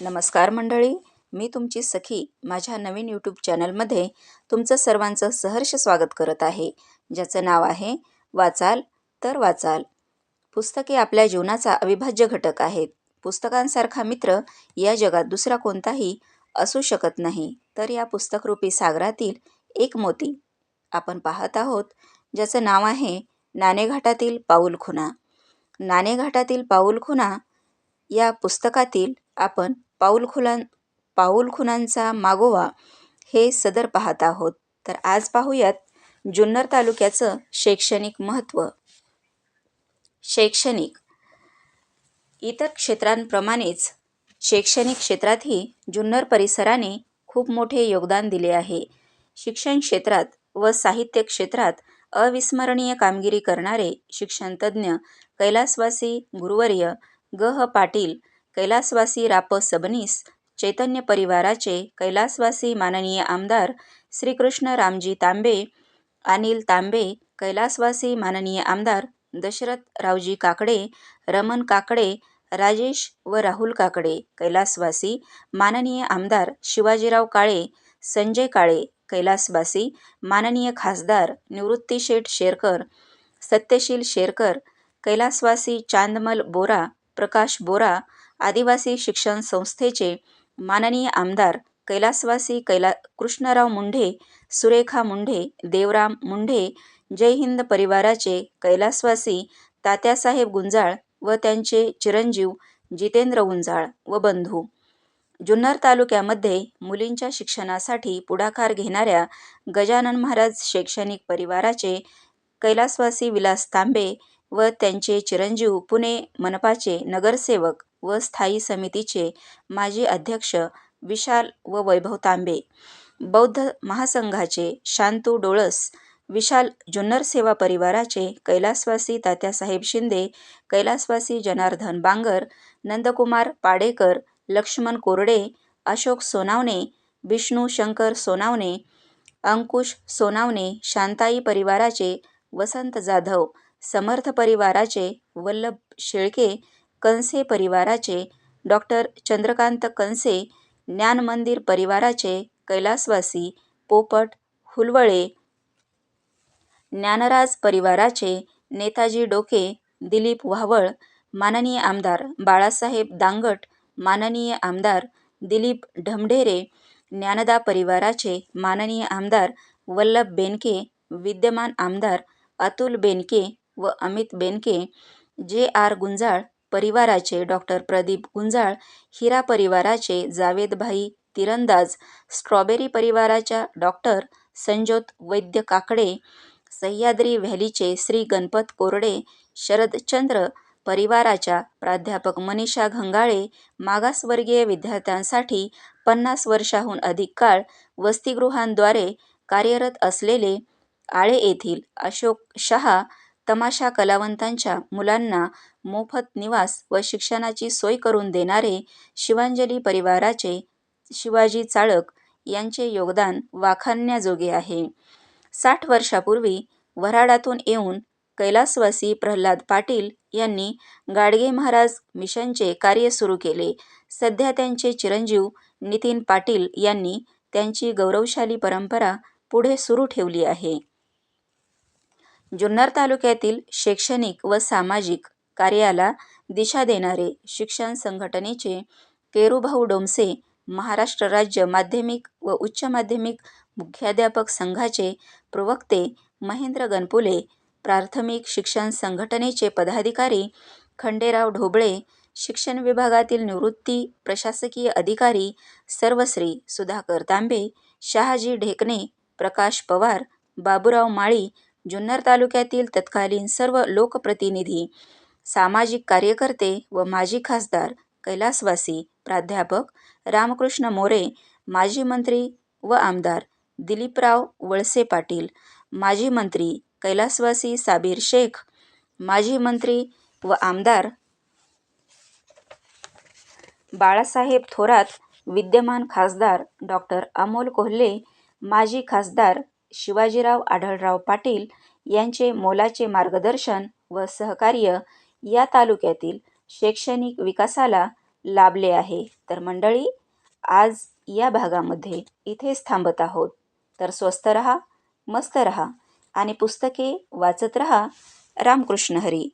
नमस्कार मंडळी मी तुमची सखी माझ्या नवीन यूट्यूब चॅनलमध्ये तुमचं सर्वांचं सहर्ष स्वागत करत आहे ज्याचं नाव आहे वाचाल तर वाचाल. पुस्तके आपल्या जीवनाचा अविभाज्य घटक आहेत. पुस्तकांसारखा मित्र या जगात दुसरा कोणताही असू शकत नाही. तर या पुस्तकरूपी सागरातील एक मोती आपण पाहत आहोत ज्याचं नाव आहे नाणेघाटातील पाऊलखुणा नाणेघाटातील पाऊलखुणा या पुस्तकातील आपण पाऊलखुलां पाऊलखुणांचा मागोवा हे सदर पाहत आहोत. तर आज पाहूयात जुन्नर तालुक्याचं शैक्षणिक महत्त्व. शैक्षणिक. इतर क्षेत्रांप्रमाणेच शैक्षणिक क्षेत्रातही जुन्नर परिसराने खूप मोठे योगदान दिले आहे. शिक्षण क्षेत्रात व साहित्य क्षेत्रात अविस्मरणीय कामगिरी करणारे शिक्षणतज्ज्ञ कैलासवासी गुरुवर्य ग. ह. पाटील कैलासवासी राप सबनीस चैतन्य परिवाराचे कैलासवासी माननीय आमदार श्रीकृष्ण रामजी तांबे अनिल तांबे कैलासवासी माननीय आमदार दशरथ रावजी काकडे रमन काकडे राजेश व राहुल काकडे कैलासवासी माननीय आमदार शिवाजीराव काळे संजय काळे कैलासवासी माननीय खासदार निवृत्तीशेठ शेरकर सत्यशील शेरकर कैलासवासी चांदमल बोरा प्रकाश बोरा आदिवासी शिक्षण संस्थेचे माननीय आमदार कैलासवासी कैला कृष्णराव मुंढे सुरेखा मुंढे देवराम मुंढे जय हिंद परिवाराचे कैलासवासी तात्यासाहेब गुंजाळ व त्यांचे चिरंजीव जितेंद्र गुंजाळ व बंधू. जुन्नर तालुक्यामध्ये मुलींच्या शिक्षणासाठी पुढाकार घेणाऱ्या गजानन महाराज शैक्षणिक परिवाराचे कैलासवासी विलास तांबे व त्यांचे चिरंजीव पुणे मनपाचे नगरसेवक व स्थायी समितीचे माजी अध्यक्ष विशाल व वैभव तांबे. बौद्ध महासंघाचे शांतू डोळस विशाल जुन्नर सेवा परिवाराचे कैलासवासी तात्यासाहेब शिंदे कैलासवासी जनार्दन बांगर नंदकुमार पाडेकर लक्ष्मण कोरडे अशोक सोनावणे विष्णू शंकर सोनावणे अंकुश सोनावणे शांताई परिवाराचे वसंत जाधव समर्थ परिवाराचे वल्लभ शेळके कंसे परिवाराचे डॉक्टर चंद्रकांत कनसे ज्ञानमंदिर परिवाराचे कैलासवासी पोपट हुलवळे ज्ञानराज परिवाराचे नेताजी डोके दिलीप व्हावळ माननीय आमदार बाळासाहेब दांगट माननीय आमदार दिलीप ढमढेरे ज्ञानदा परिवाराचे माननीय आमदार वल्लभ बेनके विद्यमान आमदार अतुल बेनके व अमित बेनके जे आर गुंजाळ परिवाराचे डॉक्टर प्रदीप गुंजाळ हिरा परिवाराचे जावेदभाई तिरंदाज स्ट्रॉबेरी परिवाराच्या डॉक्टर संजोत वैद्य काकडे सह्याद्री व्हॅलीचे श्री गणपत कोरडे शरदचंद्र परिवाराच्या प्राध्यापक मनीषा घंगाळे मागासवर्गीय विद्यार्थ्यांसाठी पन्नास वर्षाहून अधिक काळ वसतिगृहांद्वारे कार्यरत असलेले आळे येथील अशोक शहा तमाशा कलावंतांच्या मुलांना मोफत निवास व शिक्षणाची सोय करून देणारे शिवांजली परिवाराचे शिवाजी चाळक यांचे योगदान वाखाणण्याजोगे आहे. साठ वर्षापूर्वी वऱ्हाडातून येऊन कैलासवासी प्रल्हाद पाटील यांनी गाडगे महाराज मिशनचे कार्य सुरू केले. सध्या त्यांचे चिरंजीव नितीन पाटील यांनी त्यांची गौरवशाली परंपरा पुढे सुरू ठेवली आहे. जुन्नर तालुक्यातील शैक्षणिक व सामाजिक कार्याला दिशा देणारे शिक्षण संघटनेचे केरुभाऊ डोमसे महाराष्ट्र राज्य माध्यमिक व उच्च माध्यमिक मुख्याध्यापक संघाचे प्रवक्ते महेंद्र गणपुले प्राथमिक शिक्षण संघटनेचे पदाधिकारी खंडेराव ढोबळे शिक्षण विभागातील निवृत्ती प्रशासकीय अधिकारी सर्वश्री सुधाकर तांबे शहाजी ढेकणे प्रकाश पवार बाबूराव माळी जुन्नर तालुक्यातील तत्कालीन सर्व लोकप्रतिनिधी सामाजिक कार्यकर्ते व माजी खासदार कैलासवासी प्राध्यापक रामकृष्ण मोरे माजी मंत्री व आमदार दिलीपराव वळसे पाटील माजी मंत्री कैलासवासी साबीर शेख माजी मंत्री व आमदार बाळासाहेब थोरात विद्यमान खासदार डॉक्टर अमोल कोल्हे माजी खासदार शिवाजीराव आढळराव पाटील यांचे मोलाचे मार्गदर्शन व सहकार्य या तालुक्यातील शैक्षणिक विकासाला लाभले आहे. तर मंडळी आज या भागामध्ये इथेच थांबत आहोत. तर स्वस्त रहा मस्त रहा आणि पुस्तके वाचत रहा. रामकृष्ण हरी.